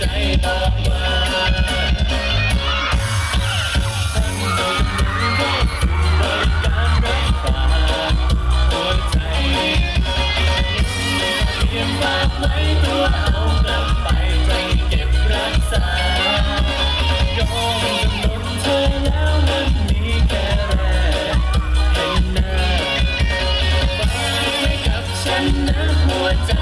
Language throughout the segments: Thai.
ใจออกมาทั้งจนมันก็บริการรักษาหัวใจเรียมาไว้ตัวเอาลับไปใจเก็บรักษาย้อนกำหนดเธอแล้วมันมีแค่แรกเห้าากไว้กับฉันนะหัวใจ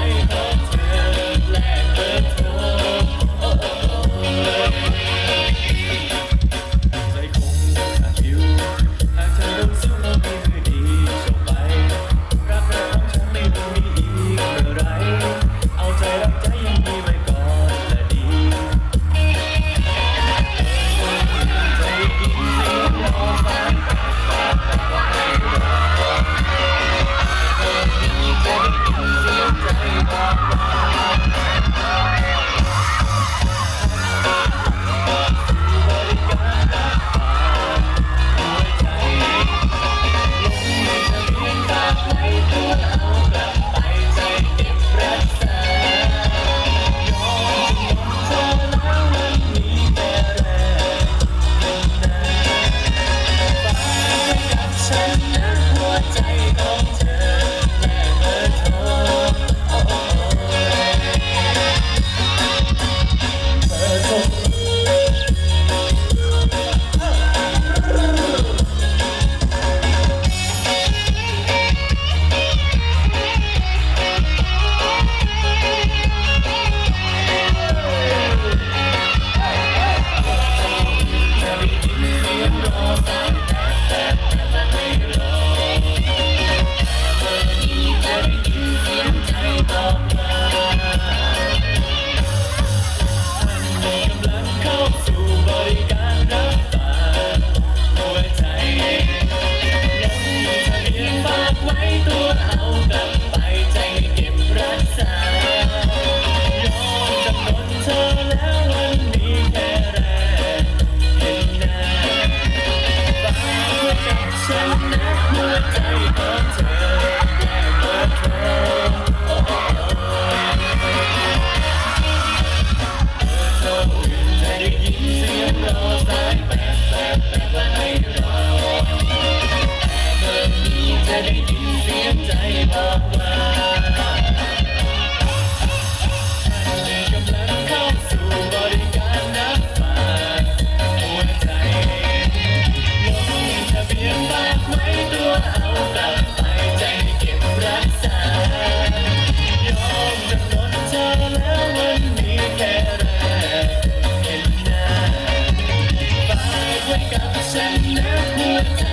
and